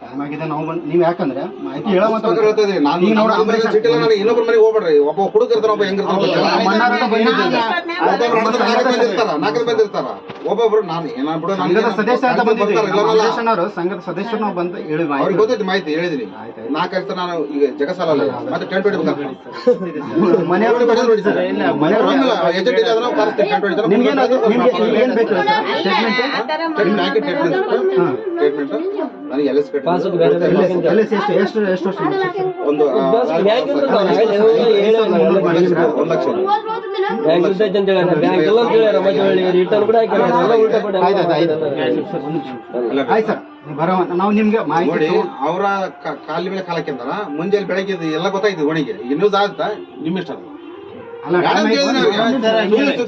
Time ಆಗಿದೆ ನಾವು ಬಂದ್ ನೀವು ಯಾಕಂದ್ರೆ ಮಾಹಿತಿ ಹೇಳೋ. ನಾನು ಈಗ ನೋಡು, ನಮ್ಮ ಮನೆಗೆ ಅಂಬರೀಷ್ ಸಿಟ್ಟಿಲ್ಲ ನನಗೆ ಇನ್ನೊಬ್ರ ಮನೆಗೆ ಹೋಗ್ಬೇಡ್ರಿ. ಒಬ್ಬ ಹುಡುಗ ಇರ್ತಾರ ಒಬ್ಬ ಹೆಂಗ್ ನಡೆದ್ರೆ ನಾಲ್ಕು ಮಂದಿ ಇರ್ತಾರ ನಾಲ್ಕು ಮಂದಿ ಇರ್ತಾರ ಒಬ್ಬೊಬ್ರು ನಾನು ಬಿಡು ಸಂಘದ ಅಂತ ಬಂದಿದ್ದೀವಿ. ಸಂಘದ ಸದಸ್ಯರು ನಾವು ಬಂದು ಹೇಳಿ ಅವ್ರಿಗೆ ಗೊತ್ತೈತಿ ಮಾಹಿತಿ ಹೇಳಿದ್ರಿ ನಾಲ್ಕೈದು ನಾನು ಈಗ ಜಗಸಾಲ ಅಲ್ಲ ಮತ್ತೆ ಟೆಂಟ್ ಹೊಡಿಬೇಕಂತ ಮನೆಯವರು ಇಲ್ಲ, ಮನೆಯವರು ಏಜೆಂಟ್ ಇಲ್ಲ ಅಂದ್ರೆ ಕರೆಸ್ತೀನಿ ಟೆಂಟ್ ಹೊಡಿತಾರೆ ನಿಮ್ಗೆ ನಿಮ್ಗೆ ಏನ್ ಬೇಕು ಸ್ಟೇಟ್ಮೆಂಟ್ ಸ್ಟೇಟ್ಮೆಂಟ್ ನನಗೆ ಎಲ್ ಎಸ್ ಪಾಸ್ಬುಕ್ ಬೇರೆ ಬೇರೆ ಎಲ್ಲಿ ಎಲ್ಲಿ ಎಷ್ಟು ಎಷ್ಟು ಎಷ್ಟು ವರ್ಷ ಒಂದು ಆ, ಬ್ಯಾಂಕ್ ಇರ್ತದಲ್ಲ, ಒಂದು ಲಕ್ಷ ಒಂದು ಲಕ್ಷ. ಬ್ಯಾಂಕ್ ಇರ್ತೈತೆ ಅಂತ ಹೇಳ್ಯಾರ ಬ್ಯಾಂಕ್ ಇಲ್ಲ ಅಂತ ಹೇಳ್ಯಾರ ಮತ್ತೆ ರಿಟರ್ನ್ ಕೂಡ ಹಾಕ್ಯಾರ ಎಲ್ಲ ಉಲ್ಟಾ ಪಲ್ಟಾ ಆಯ್ತು ಆಯ್ತು ಆಯ್ತು ಸರ್ ಬರೋ ನಾವು ನಿಮ್ಗೆ ಮಾಹಿತಿ ನೋಡಿ ತಗೊಂಡ್- ಅವರ ಕಾಲಿ ಮೇಲೆ ಕಾಲ ಹಾಕ್ಯಂತಾರ. ಮುಂಜಾನೆ ಬೆಳಗ್ಗೆ ಇದು ಎಲ್ಲ ಗೊತ್ತಾಯ್ತು ಒಣಗಿ ಈಗ ನ್ಯೂಸ್ ಆಗುತ್ತಾ? ನಿಮ್ಮ ಇಷ್ಟ ಅದು. ಅಲ್ಲ ಬೇಡ ಅಂತ ಬೇಡ ಅಂತ ಹೇಳಿದ್ವಿ.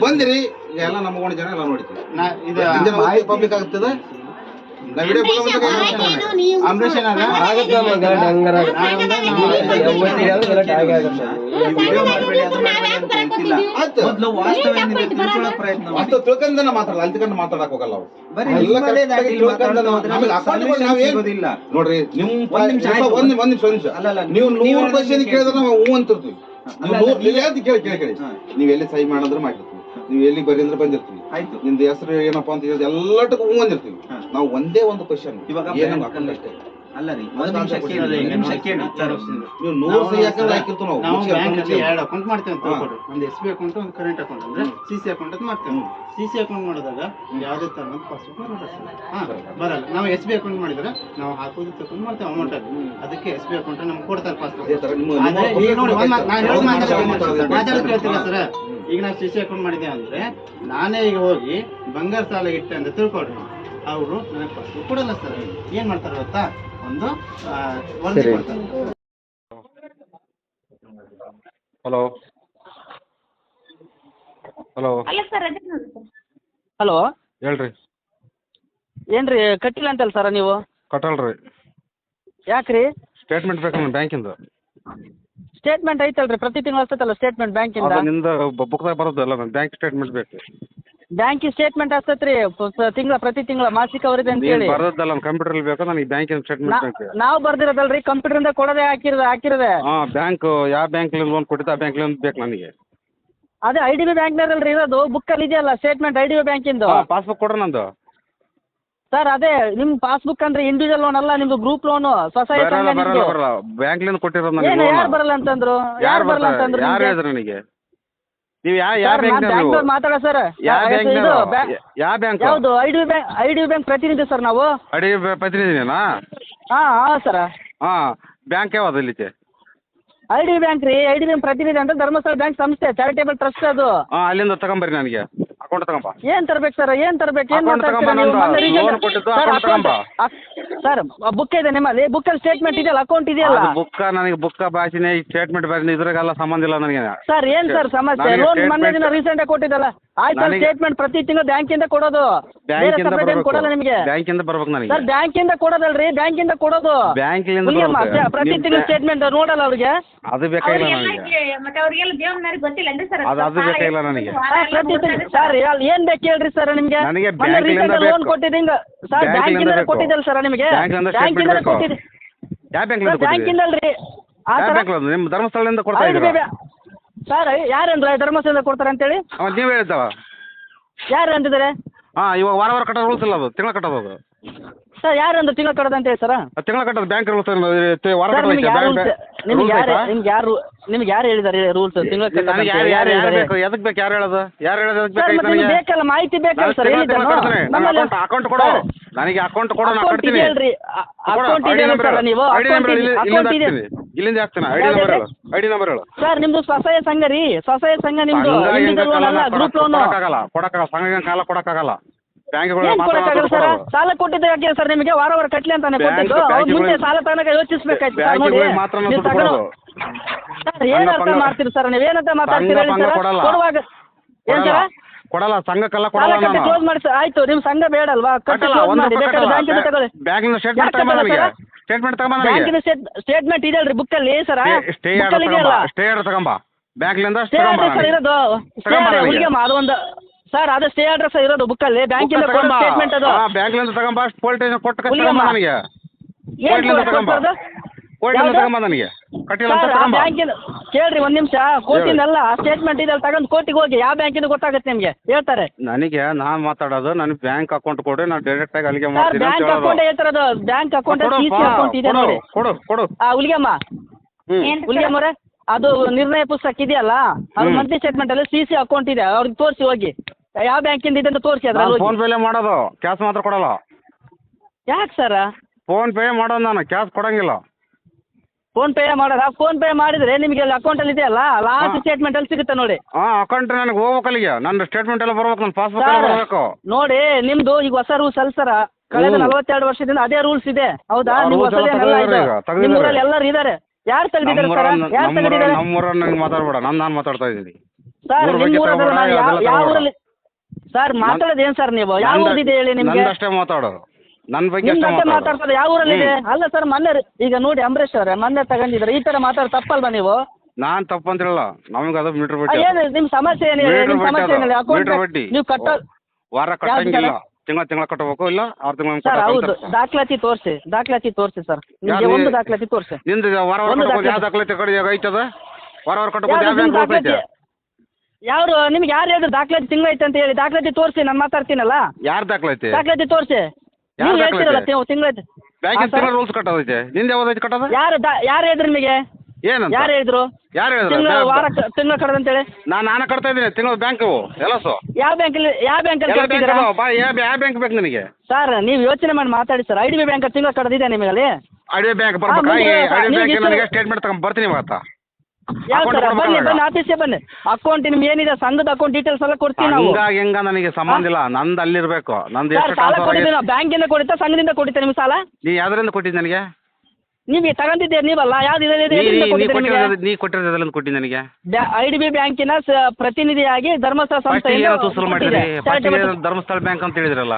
ಬಂದಿರಿ. ಈಗ ಎಲ್ಲ ನಮ್ಮ ಓಣಿ ಜನ ಎಲ್ಲ ನೋಡ್ತೀವಿ ನಾ ಇದು ಮಾಹಿತಿ ಪಬ್ಲಿಕ್ ಆಗ್ತದೆ. ಅಂಬರೀಷ್ ಮೊದಲು ವಾಸ್ತವ ಏನಿದೆ? ತಿಳ್ಕೊಳ್ಳೋ ಪ್ರಯತ್ನ ಮಾಡಿ. ಅಷ್ಟು ಮಾತಾಡಲ್ಲ ಮಾತಾಡಕ್ ಹೋಗಲ್ಲ ಅವ್ರು. ಬರೀ ಎಲ್ಲ ಮಾತಾಡ್ತಾ ಹೋದ್ರೆ ಸಿಗೋದಿಲ್ಲ. ನೋಡ್ರಿ ನಿಮ್ ಒಂದ್ ನಿಮಿಷ ನಿಮ್ಮ- ಆಯ್ತು. ಒಂದ್ ನಿಮಿಷ, ಒಂದ್ ನಿಮಿಷ ಒಂದ್ ನಿಮಿಷ. ಅಲ್ಲ, ಅಲ್ಲ, ನೀವು ನೀವು ನೂರು ಹೇಳೋದನ್ನ ಕ್ವಶನ್ ಕೇಳಿದ್ರೆ ನಾವು ಹೂ ಅಂತಿರ್ತೀವಿ. ನೀವು ಅಲ್ಲ, ನೂರು ನೀವು- ನೀವು ಕೇಳಿ ಕೇಳಿ ಕೇಳಿ. ಹಾ. ನೀವು ಎಲ್ಲಿ ಸಹಿ ಮಾಡಿದ್ರೆ ಮಾಡಿರ್ತೀವಿ. ನೀವು ಎಲ್ಲಿ ಬರೀ ಅಂದ್ರೆ ಬಂದಿರ್ತೀವಿ. ಆಯ್ತು. ನಿಮ್ದು ಹೆಸರು ಏನಪ್ಪಾ ಅಂತ ಹೇಳಿದ್ರೆ ಎಲ್ಲಟಕ್ಕೂ ಹೂ ಅಂದಿರ್ತೀವಿ ಹಾ. ನಾವು ಒಂದೇ ಒಂದು ಕ್ವಶನ್ ಇವಾಗ ಅಷ್ಟೇ. ಅಲ್ಲ ರೀ ಒಂದ್ ನೀವು ನೂರು ಸಹಿ ಹಾಕಿದ್ರೆ ಹಾಕಿರ್ತೀವಿ ನಾವು ನಾವು ಮುಚ್ಚಿಗೆ ಬ್ಯಾಂಕ್ ಮುಚ್ಚಿಗೆ. ಎರಡು ಅಕೌಂಟ್ ಮಾಡ್ತೇವೆ ಅಂತ. ಒಂದು ಎಸ್ ಬಿ ಅಕೌಂಟ್ ಒಂದು ಕರೆಂಟ್ ಅಕೌಂಟ್ ಅಂದ್ರೆ ಸಿ ಸಿ ಅಕೌಂಟ್ ಅಂತ ಮಾಡ್ತೇವೆ. ಸಿ ಸಿ ಅಕೌಂಟ್ ಮಾಡಿದಾಗ ಯಾವುದೇ ತರಹದ ಪಾಸ್ಬುಕ್ ಬರೋಲ್ಲ ಬರಲ್ಲ. ನಾವು ಎಸ್ ಬಿ ಅಕೌಂಟ್ ಮಾಡಿದ್ರೆ ನಾವು ಹಾಕೋದು ತಗೊಂಡು ಮಾಡ್ತೇವೆ ಅಮೌಂಟ್ ಅಲ್ಲಿ. ಅದಕ್ಕೆ ಎಸ್ ಬಿ ಅಕೌಂಟ್ ನಮ್ಗೆ ಕೊಡ್ತಾರೆ ಪಾಸ್ಬುಕ್ ಈಗ ನೋಡಿ ಒಂದ್ ಮಾತ್- ನಾನ್. ಮಾತಾಡೋದು ಸರ್? ಈಗ ಸಿ ಸಿ ಅಕೌಂಟ್ ಮಾಡಿದೆ ಅಂದ್ರೆ ನಾನೇ ಈಗ ಹೋಗಿ ಬಂಗಾರ ಸಾಲ ಇಟ್ಟೆ ಅಂತ ತಿಳ್ಕೊಳ್ರಿ. ಅವರು ನನಗೆ ಪಾಸ್ಬುಕ್ ಕೊಡಲ್ಲ ಸರ್. ಏನ್ ಮಾಡ್ತಾರೆ ಗೊತ್ತಾ? ಒಂದು ವರದಿ ಕೊಡ್ತಾರೆ. ಹಲೋ. ಹಲೋ. ಸರ್ ಅದೇ ಸರ್. ಹಲೋ. ಹೇಳ್ರಿ. ಏನ್ರಿ ಕಟ್ಟಿಲ್ಲ ಅಂತಲ್ಲ ಸರ ನೀವು? ಕಟ್ಟಲ್ರಿ. ಯಾಕ್ರಿ? ಸ್ಟೇಟ್ಮೆಂಟ್ ಬೇಕು ನಮ್ಮ ಬ್ಯಾಂಕಿಂದ. ಸ್ಟೇಟ್ಮೆಂಟ್ ಐತಲ್ರಿ ಪ್ರತಿ ತಿಂಗಳು ಹತ್ತಲ್ಲ ಸ್ಟೇಟ್ಮೆಂಟ್ ಬ್ಯಾಂಕಿಂದ? ನಿಮ್ದು ನಿಂದ ಬುಕ್ದಾಗ ಬರೋದಲ್ಲ ಅಲ್ಲ ಬ್ಯಾಂಕ್ ಸ್ಟೇಟ್ಮೆಂಟ್ ಬೇಕು. ಬ್ಯಾಂಕಿನ ಸ್ಟೇಟ್ಮೆಂಟ್ ಹತ್ತತ್ರಿ ತಿಂಗಳ ಪ್ರತಿ ತಿಂಗಳ ಮಾಸಿಕ ವರದಿ ಅಂತ ಹೇಳಿ. ಬರೋದಲ್ಲ ನಮ್ಮ ಕಂಪ್ಯೂಟರ್ ಬೇಕು? ನನಗೆ ಬ್ಯಾಂಕಿನ ಸ್ಟೇಟ್ಮೆಂಟ್ ಬೇಕು ನಾವು ಬರ್ದಿರೋದಲ್ರಿ ಕಂಪ್ಯೂಟರ್ ಕೊಡೋದೇ ಹಾಕಿರೋದು ಹಾಕಿರೋದೆ. ಹಾಂ ಬ್ಯಾಂಕ್ ಯಾವ ಬ್ಯಾಂಕ್ ಲೋನ್ ಕೊಟ್ಟಿದ್ದ ಆ ಬ್ಯಾಂಕ್ಲಿಂದ ಬೇಕು ನನಗೆ. ಅದೇ ಐ ಡಿ ಬಿ ಬ್ಯಾಂಕ್ನಲ್ರಿ ಇರೋದು ಬುಕ್ಕಲ್ಲಿ ಇದೆಯಲ್ಲ ಸ್ಟೇಟ್ಮೆಂಟ್ ಐ ಡಿ ಬಿ ಬ್ಯಾಂಕಿಂದು ಪಾಸ್ಬುಕ್ ಕೊಡ್ರಿ ನಂದು. ಸರ್ ಅದೇ ನಿಮ್ ಪಾಸ್ಬುಕ್ ಅಂದ್ರೆ ಇಂಡಿವಿಜುವಲ್ ಲೋನ್ ಅಲ್ಲ ನಿಮ್ದು ಗ್ರೂಪ್ ಲೋನ್ ಬ್ಯಾಂಕ್ ಬರಲ್ಲ ಬ್ಯಾಂಕ್ಲಿಂದ ಕೊಟ್ಟಿರೋದು ನನಗೆ ಯಾರು ಬರಲ್ಲ ಅಂತಂದ್ರು? ಯಾರು ಬರಲ್ಲ ಅಂತಂದ್ರು ಯಾರು? ಹೇಳಿದ್ರು ನನಗೆ? ನೀವು ಯಾವ ಯಾವ ಸರ್, ನಾನ್ ಬ್ಯಾಂಕ್ ನೀವು ಬ್ಯಾಂಕ್ನವ್ರು ಸರ್ ಯಾವ ಇದು ಬ್ಯಾಂಕ್ ಬ್ಯಾ- ಯಾವ ಬ್ಯಾಂಕ್? ಹೌದು I D bank I D bank ಪ್ರತಿನಿಧಿ ಸರ್ ನಾವು. ಅಡಿ ಪ್ರತಿನಿಧಿನೇನಾ? ಹಾಂ ಹಾಂ ಸರ ಹಾಂ ಬ್ಯಾಂಕ್ ಯಾವ್ದು ಇಲ್ಲಿಗೆ ಐ ಡಿ ಬ್ಯಾಂಕ್ ರೀ. ಐ ಡಿ ಬ್ಯಾಂಕ್ ಪ್ರತಿನಿಧಿ ಅಂತ ಧರ್ಮಸ್ಥಳ ಬ್ಯಾಂಕ್ ಸಂಸ್ಥೆ ಚಾರಿಟೇಬಲ್ ಟ್ರಸ್ಟ್ ಅದು. ಹಾಂ ಅಲ್ಲಿಂದ ತಗೊಂಬರ್ರಿ ನನಗೆ. ಅಕೌಂಟ್ ತಗೊಂಬಾ. ಏನ್ ತರ್ಬೇಕು ಸರ್ ಏನ್ ತರ್ಬೇಕು? ಏನ್ Account ಮಾತಾಡ್ತೀರಾ ತಗೊಂಬ ನೀವು? ನಂದು. ಮೊನ್ನೆ recent- loan ಕೊಟ್ಟಿದ್ದು ಸರ್, account account- ತಗೊಂಬ. ಅಕ್- ಸರ್ ಬುಕ್ ಇದೆ ನಿಮ್ಮಲ್ಲಿ. ಬುಕ್ಕಲ್ಲಿ ಸ್ಟೇಟ್ಮೆಂಟ್ ಇದೆಯಲ್ಲ? ಅಕೌಂಟ್ ಇದೆಯಲ್ಲ? ಅದು ಬುಕ್ಕ ನನಗೆ ಬುಕ್ಕ ಭಾಷೆನೇ ಈ ಸ್ಟೇಟ್ಮೆಂಟ್ ಬರೀ ಇದ್ರಾಗೆಲ್ಲ ಸಂಬಂಧ ಇಲ್ಲ ನನಗೆ. ಸರ್ ಏನ್ ಸರ್ ಸಮಸ್ಯೆ? ನನಗೆ ಲೋನ್ ಮೊನ್ನೆ statement- ದಿನ ರೀಸೆಂಟ್ ಆಗಿ ಕೊಟ್ಟಿದ್ದಲ್ಲ. ಆಯ್ತು ಸರ್ ನನಗೆ- ಸ್ಟೇಟ್ಮೆಂಟ್ ಪ್ರತಿ ತಿಂಗಳು ಬ್ಯಾಂಕಿಂದ ಕೊಡೋದು. ಬೇರೆ ಬ್ಯಾಂಕಿಂದ ಏನ್ ಬರಬೇಕು. ಕೊಡಲ್ಲ ನಿಮಗೆ. ಬ್ಯಾಂಕಿಂದ ಬರ್ಬೇಕು ನನಗೆ. ಸರ್ ಬ್ಯಾಂಕಿಂದ ಕೊಡೋದಲ್ರಿ. ಬ್ಯಾಂಕಿಂದ ಕೊಡೋದು. ಬ್ಯಾಂಕಿಂದ ಹುಲಿಯಮ್ಮ, ಬರ್ಬೇಕು. ಪ್ರತಿ ತಿಂಗಳು ಬ್ಯಾ- ಸ್ಟೇಟ್ಮೆಂಟ್ ನೋಡಲ್ಲ ಅವ್ರಿಗೆ? ಅದು ಬೇಕಾಗಿಲ್ಲ ಅವ್ರಿಗೆಲ್ಲ ನನಗೆ. ಮತ್ತೆ ಅವ್ರಿಗೆಲ್ಲ ದೇವನವ್ರಿಗೆ ಗೊತ್ತಿಲ್ಲ ಅಂದ್ರೆ ಸರ್ ಅದು- ಅದು ಬೇಕಾಗಿಲ್ಲ ನನಗೆ. ಪ್ರತಿ ತಿಂಗಳು ಸರ್ ಏನ್ ಬೇಕು ಹೇಳ್ರಿ ಸರ್ ನಿಮ್ಗೆ? ನನಗೆ ಮೊನ್ನೆ ಬ್ಯಾಂಕ್ಲಿಂದ recent ಲೋನ್ ಬೇಕು. ಸರ್ ಬ್ಯಾಂಕ್ಲಿಂದ ಬ್ಯಾಂಕಿಂದ ಬೇಕು. ಕೊಟ್ಟಿದ್ದಲ್ಲ ಸರ್ ನಿಮಗೆ? ಬ್ಯಾಂಕ್ಲಿಂದ statement ಬ್ಯಾಂಕಿಂದ ಬೇಕು. ಕೊಟ್ಟಿದ್ದೆ ಯಾವ ಸರ್ ಕೊಟ್ಟಿದ್ದೀರಿ? ಬ್ಯಾಂಕಿಂದಲ್ರಿ. ಆ ಯಾವ ಬ್ಯಾಂಕ್ ನಿಮ್ಮ ಧರ್ಮಸ್ಥಳದಿಂದ ಕೊಡ್ತಾ ಐದು ಇದ್ದೀರಾ? ಬೇಬೆ. ಸರ್ ಯಾರೇನ್ರ ಧರ್ಮಸ್ಥಳದಿಂದ ಕೊಡ್ತಾರೆ ಅಂತೇಳಿ? ಅವ ನೀವು ಹೇಳಿದ್ದವ. ಯಾರು ಅಂತಿದ್ದಾರೆ? ಹಾಂ ಇವಾಗ ವಾರ ವಾರ ಕಟ್ಟೋದು ರೂಲ್ಸ್ ಇಲ್ಲ ಅದು. ತಿಂಗಳ ಕಟ್ಟೋದು ಅದು. ಸರ್ ಯಾರು ಅಂದ್ರೆ ತಿಂಗಳು ಕಟ್ಟೋದು ಅಂತೇಳಿ ಸರ್? ತಿಂಗಳ ಕಟ್ಟೋದು ಬ್ಯಾಂಕ್ ರೂಲ್ಸ್ ವಾರ ಸರ್ ನಿಮ್ಗೆ ಕಟ್ಟೋದು ನಿಮ್ಗೆ ಯಾರು ನಿಮ್ಗೆ ಯಾರು ನಿಮ್ಗೆ ಯಾರು ಹೇಳಿದಾರೆ ರೂಲ್ಸ್ ತಿಂಗಳ ನನಗೆ ಯಾರು ಯಾರು ಯಾರು ಬೇಕು ಎದಕ್ಕೆ ಬೇಕು? ಯಾರು ಹೇಳೋದು? ಯಾರು ಹೇಳೋದು ಎದಕ್ಕೆ ಸರ್ ಬೇಕಾಗಿತ್ತು ಮತ್ತೆ ನಿಮ್ಗೆ ಬೇಕಲ್ಲ ಮಾಹಿತಿ ಬೇಕಲ್ಲ ಸರ್ ನಮ್ಮಲ್ಲಿ ಅಕೌಂಟ್ ಅಕೌಂಟ್ ಕೊಡು. ನನಗೆ ಅಕೌಂಟ್ ಕೊಡು ನಾನು ಅಕೌಂಟ್ ಅಕೌಂಟ್ ಇದೆ ಸರ್ ನೀವು ಅಕೌಂಟ್ ಇದೆ ಇಲ್ಲಿಂದ ಹಾಕ್ತೀನಿ. ಐಡಿ ನಂಬರ್ ಹೇಳು. ಐಡಿ ನಂಬರ್ ಹೇಳು. ಸರ್ ನಿಮ್ದು ಸ್ವಸಹಾಯ ಸಂಘ ರೀ. ಸ್ವಸಹಾಯ ಸಂಘ ನಿಮ್ದು ಇಂಡಿವಿಜುವಲ್ ಅಲ್ಲ ಗ್ರೂಪ್ ಲೋನು. ಕೊಡಕ್ಕಾಗಲ್ಲ. ಕೊಡಕ್ಕಾಗಲ್ಲ ಸಂಘ ಕಾಲ ಕೊಡಕ್ಕಾಗಲ್ಲ. ಬ್ಯಾಂಕ್ಗಳು ಸಾಲ ಕೊಟ್ಟಿದ್ದೆ ಯಾಕೆ ಸರ್ ನಿಮಗೆ ವಾರ ವಾರ ಕಟ್ಲಿ ಅಂತಾನೆ ಕೊಟ್ಟಿದ್ದು? ಅವ್ರು ಬ್ಯಾಂಕಿಗೆ ಸಾಲ ತನಕ ಯೋಚಿಸ್ಬೇಕಾಯ್ತು ಸರ್ ನೋಡಿ. ನಾವು ತಗೊಂಡು ಸರ್ ಏನ್ ಅರ್ಥ ಮಾಡ್ತೀರಿ ಸರ್? ನೀವು ಏನಂತ ಮಾತಾಡ್ತೀರಿ ಹೇಳಿ ಸರ್? ಕೊಡಲ್ಲ. ಕೊಡುವಾಗ ಏನ್ ಕೊಡಲ್ಲ. ಸರ್? ಕೊಡಲ್ಲ ಸಂಘಕ್ಕೆಲ್ಲ ಕೊಡಲ್ಲ ನಾನು ಕ್ಲೋಸ್ ಮಾಡಿ ಸರ್. ಆಯ್ತು ನಿಮ್ ಸಂಘ ಬೇಡಲ್ವಾ? ಕಟ್ಟಿ ಕಟ್ಟಲ್ಲ ಕ್ಲೋಸ್ ಒಂದು ಮಾಡಿ. ರೂಪಾಯಿ ಬೇಕಾದ್ರೆ ಕಟ್ಟಲ್ಲ. ಬ್ಯಾಂಕಿಂದ ತಗೊಳ್ಳಿ. ಬ್ಯಾಂಕಿನ ಸ್ಟೇಟ್ಮೆಂಟ್ ನನಗೆ ಸ್ಟೇಟ್ಮೆಂಟ್ ನನಗೆ ಬ್ಯಾಂಕಿನ ಸ್ಟೇಟ್ಮೆಂಟ್ ಇದೆಯಲ್ರಿ ಬುಕ್ಕಲ್ಲಿ ಸರ್? ಸ್ಟೇ ಸ್ಟೇ ಆರ್ಡರ್ ತಗೊಂಬ? ಬ್ಯಾಂಕ್ಲಿಂದ ಸ್ಟೇ ಸರ್ ಇರೋದು? ಸ್ಟೇ ತಗೊಂಬ ನನಗೆ. ಅದು ಒಂದು ಸರ್ ಅದು ಸ್ಟೇ ಅಡ್ರೆಸ್ ಇರೋದು ಬುಕ್ಕಲ್ಲಿ. ಬ್ಯಾಂಕಿಂದ ಕೊಡೋ ಸ್ಟೇಟ್ಮೆಂಟ್ ಅದು. ಬ್ಯಾಂಕ್ಲಿಂದ ತಗೊಂಬ. ಪೊಲೀಸ್ ಸ್ಟೇಷನ್ ಕೊಟ್ಟು. ಕಟ್ಟಿಲ್ಲ ನನಗೆ. ಕೋರ್ಟ್ಲಿಂದ ತಗೊಂಬ. ಕೋರ್ಟಿಂದ ನನಗೆ. ಕಟ್ಟಿಲ್ಲ ಅಂತ ತಗೊಂಬ. ಬ್ಯಾಂಕಿನ ಕೇಳ್ರಿ ಒಂದ್ ನಿಮಿಷ. ಕೋರ್ಟಿಂದಲ್ಲ ಸ್ಟೇಟ್ಮೆಂಟ್ ಇದೆ ತಗೊಂಡು ಕೋರ್ಟಿಗೆ ಹೋಗಿ. ಯಾವ ಬ್ಯಾಂಕಿಂದ ಗೊತ್ತಾಗುತ್ತೆ ನಿಮ್ಗೆ? ಹೇಳ್ತಾರೆ. ನನಗೆ ನಾನು ಮಾತಾಡೋದು ನನಗೆ ಬ್ಯಾಂಕ್ ಅಕೌಂಟ್ ಕೊಡಿ ನಾನು ಡೈರೆಕ್ಟ್ ಆಗಿ ಅಲ್ಲಿಗೆ ಸರ್ ಮಾಡ್ತೀನಿ ಅಂತ ಬ್ಯಾಂಕ್ ಹೇಳೋದು. ಅಕೌಂಟ್ ಹೇಳ್ತಿರೋದು. Bank account C C account ಇದೆ ಕೊಡು, ನೋಡಿ. ಕೊಡು ಕೊಡು. ಆ ಹುಲಿಗಮ್ಮ ಹುಲಿಗಮ್ಮವ್ರೆ ಅದು ನಿರ್ಣಯ ಪುಸ್ತಕ ಇದೆಯಲ್ಲ ಅದು. ಮಂತ್ಲಿ ಸ್ಟೇಟ್ಮೆಂಟ್ ಅಲ್ಲಿ ಸಿ ಸಿ ಅಕೌಂಟ್ ಇದೆ ಅವ್ರಿಗೆ ತೋರಿಸಿ ಹೋಗಿ. ಯಾವ ಬ್ಯಾಂಕಿಂದ ಇದೆ ಅಂತ ತೋರಿಸಿ ಅದ್ರಲ್ಲಿ ಹೋಗಿ. ಫೋನ್ ಪೇಲೆ ಮಾಡೋದು. ಕ್ಯಾಶ್ ಮಾತ್ರ ಕೊಡಲ್ಲ. ಯಾಕೆ ಸರ್ ಫೋನ್ ಪೇ ಮಾಡೋದು ನಾನು ಕ್ಯಾಶ್ ಕೊಡಂಗಿಲ್ಲ. ಫೋನ್ ಪೇ ಮಾಡೋದ? ಫೋನ್ ಪೇ ಮಾಡಿದ್ರೆ ನಿಮಗೆ ಅಲ್ಲಿ ಅಕೌಂಟ್ ಅಲ್ಲಿ ಇದೆಯಲ್ಲ? ಲಾಸ್ಟ್ ಹಾ. ಸ್ಟೇಟ್ಮೆಂಟ್ ಅಲ್ಲಿ ಸಿಗುತ್ತೆ ನೋಡಿ. ಹಾಂ ಅಕೌಂಟ್ ನನಗೆ ಹೋಗ್ಬೇಕು ಅಲ್ಲಿಗೆ. ನನ್ನ ಸ್ಟೇಟ್ಮೆಂಟ್ ಎಲ್ಲ ಬರ್ಬೇಕು ನನ್ನ ಪಾಸ್ಬುಕ್ ಎಲ್ಲ ಸರ್ ಬರಬೇಕು. ನೋಡಿ ನಿಮ್ದು ಈಗ ಹೊಸ ರೂಲ್ಸ್ ಅಲ್ಲ ಸರ್ ಕಳೆದ ಹ್ಮ್. ನಲವತ್ತೆರಡು ವರ್ಷದಿಂದ ಅದೇ ರೂಲ್ಸ್ ಇದೆ. ಹೌದಾ? ಆ ಹೊಸ rules ಎಲ್ಲ ಹೊಸದೇನಲ್ಲ ತೆಗ್ದಿದ್ದಾರೆ ಈಗ, ತೆಗ್ದಿದ್ದಾರೆ. ನಿಮ್ಮ ಊರಲ್ಲಿ ಎಲ್ಲರೂ ಇದ್ದಾರೆ ಯಾರು ತೆಗ್ದಿದ್ದಾರೆ ಸರ್ ಯಾರು ತೆಗ್ದಿದ್ದಾರೆ? ನಮ್ಮೂರನ್ನ ನನಗೆ ಮಾತಾಡ್ಬೇಡ. ನಾನು ನಾನು ಮಾತಾಡ್ತಾ ಇದ್ದೀನಿ. ಸರ್ ಊರ್ ನಿಮ್ಮ ಊರಲ್ಲಿ ತಗೊಬೇಡ, ನಾನು ಯಾವ ಅದೆಲ್ಲ ಯಾವ ತಗೊಬೇಡ. ಊರಲ್ಲಿ ಸರ್ ಮಾತಾಡೋದು ಏನು ಸರ್ ನೀವು? ಯಾವ ಊರಿದೆ ಹೇಳಿ ನಿಮಗೆ? ನಂದಷ್ಟೇ ಮಾತಾಡೋರು. ನನ್ನ ಬಗ್ಗೆ ನಿಮ್ಮ ಅಷ್ಟೇ ಜೊತೆ ಮಾತಾಡೋದು ಮಾತಾಡ್ತಾರೆ ಯಾವ ಊರಲ್ಲಿದೆ? ಅಲ್ಲ ಸರ್ ಮೊನ್ನೆ ಈಗ ನೋಡಿ ಅಂಬರೀಶ್ ಅವರೇ ಮೊನ್ನೆ ತಗೊಂಡಿದ್ರೆ ಈ ತರ ಮಾತಾಡ ತಪ್ಪಲ್ವಾ ನೀವು? ನಾನು ತಪ್ಪು ಅಂತಿರಲ್ಲ ನಮಗೆ ಅದು ಮೀಟರ್ ಆ, ಬಡ್ಡಿ ಏನು ನಿಮ್ಮ ಸಮಸ್ಯೆ ಏನಿದೆ ಮೀಟರ್ ನಿಮ್ಮ ಸಮಸ್ಯೆ ಬಡ್ಡಿ ಏನಿಲ್ಲ ಅದು. ಅಕೌಂಟ್ ಮೀಟರ್ ಬಡ್ಡಿ. ನೀವು ಕಟ್ಟೋ ವಾರ ಕಟ್ಟಂಗಿಲ್ಲ. ತಿಂಗಳ ತಿಂಗಳ ಕಟ್ಟಬೇಕು ಇಲ್ಲ ಆರು ತಿಂಗಳ ಸರ್ ಹೌದು. ದಾಖಲಾತಿ ತೋರಿಸಿ. ದಾಖಲಾತಿ ತೋರಿಸಿ ಸರ್ ನಿಮಗೆ? ಒಂದು ದಾಖಲಾತಿ ತೋರಿಸಿ. ನಿಮ್ದು ವಾರ ವಾರ ಒಂದು ಕಟ್ಬೋದು ಯಾವ ದಾಖಲೆ- ದಾಖಲಾತಿ ಕಡೆ ಐತದ? ವಾರ ವಾರ ಕಟ್ಟಬೇಕು ಯಾವ್ದು ಯಾವ ನಿಮ್ಮ ಬ್ಯಾಂಕ್ ದಾಖಲಾತಿ ಐತೆ? ಯಾರು ನಿಮ್ಗೆ ಯಾರು ಹೇಳಿದ್ರು ದಾಖಲಾತಿ ತಿಂಗಳೈತೆ ಅಂತ ಹೇಳಿ ದಾಖಲಾತಿ ತೋರಿಸಿ ನಾನು ಮಾತಾಡ್ತೀನಲ್ಲ? ಯಾರು ದಾಖಲಾತಿ? ದಾಖಲಾತಿ ತೋರಿಸಿ. ಯಾರ್ ನೀವು ಹೇಳ್ತೀರಲ್ಲ? ತಿಂಗಳೈತೆ ಬ್ಯಾಂಕಿನ ತಿಂಗಳ ರೂಲ್ಸ್ ಕಟ್ಟೋದೈತೆ. ನಿಂದ ಯಾವ್ದೈತೆ ಕಟ್ಟೋದು? ಯಾರು ದಾ- ಯಾರು ಹೇಳಿದ್ರು ನಿಮಗೆ? ಏನಂತ? ಯಾರು ಹೇಳಿದ್ರು? ಯಾರು ತಿಂಗಳ ಹೇಳಿದ್ರು ವಾರ ಕಡದ ಅಂತೇಳಿ. ನಾನು ನಾನು ಕಟ್ತಾ ಇದ್ದೀನಿ. ತಿಂಗಳ ಬ್ಯಾಂಕ್ ಎಲ್ಲಸು. ಯಾವ ಬ್ಯಾಂಕಲ್ಲಿ ಯಾವ ಬ್ಯಾಂಕಲ್ಲಿ ಬ್ಯಾಂಕ್ ಕಟ್ತಿದ್ದೀರಾ? ಬಾ ಯಾವ ಬ್ಯಾಂಕ್ ಬೇಕು ನಿಮಗೆ ಸರ್ ನೀವು ಯೋಚನೆ ಮಾಡಿ ಮಾತಾಡಿ sir. I D B bank ತಿಂಗಳ ಕಡದಿದೆ ನಿಮಗಲ್ಲಿ? ಐ ಬ್ಯಾಂಕ್ ಹಾ, ಬರ್ಬೇಕಾ ಮುಂದೆ ಐ ಸರ್, ಬ್ಯಾಂಕ್ ನನಗೆ ಸ್ಟೇಟ್ಮೆಂಟ್ ತಗೊಂಡ್ ಬರ್ತೀನಿ ಇವತ್ತ ಯಾವ Account ಸರ್ ಬನ್ನಿ ಕೊಡ್ಬೇಕಲ್ಲ ಬನ್ನಿ. ಆಫೀಸ್ಗೆ ಬನ್ನಿ. ಅಕೌಂಟ್ ನಿಮ್ಗೆ ಏನಿದೆ ಸಂಘದ ಅಕೌಂಟ್ ಡೀಟೇಲ್ಸ್ ಎಲ್ಲ ಕೊಡ್ತೀವಿ ನಾವು. ಹಂಗ ಹೆಂಗ ನನಗೆ ಸಂಬಂಧ ಇಲ್ಲ. ನಂದು ಅಲ್ಲಿರ್ಬೇಕು. ನಂದು ಸರ್ ಎಷ್ಟು ಸಾಲ ಟ್ರಾನ್ಸ್ಫರ್ ಕೊಟ್ಟಿದ್ದೀವಿ ಆಗಿದೆ ನಾವು ಬ್ಯಾಂಕಿಂದ ಕೊಡಿತಾ ಸಂಘದಿಂದ ಕೊಡಿತಾ ನಿಮ್ಗೆ ಸಾಲ? ನೀ ಯಾವ್ದ್ರಿಂದ ಕೊಟ್ಟಿದ್ದು ನನಗೆ? ನಿಮಗೆ ತಗೊಂಡಿದ್ದೀರಿ ನೀವಲ್ಲ? ಯಾವ್ದು ನೀ ನೀ- ನೀ ಕೊಟ್ಟಿರೋದು ನೀ ಕೊಟ್ಟಿರೋದ್ರಿಂದ ಕೊಟ್ಟಿದ್ದು ನನಗೆ. ಐ ಡಿ ಬಿ ಬ್ಯಾಂಕಿನ ಸ- ಪ್ರತಿನಿಧಿಯಾಗಿ ಧರ್ಮಸ್ಥಳ ಸಂಸ್ಥೆ ಸಂಸ್ಥೆಯಿಂದ ಏನೋ ಸೂಸಲು ಮಾಡಿದ್ರಿ? ಫಸ್ಟ್ Charitable- ಧರ್ಮಸ್ಥಳ ಬ್ಯಾಂಕ್ ಅಂತ ಹೇಳಿದ್ರಲ್ಲ?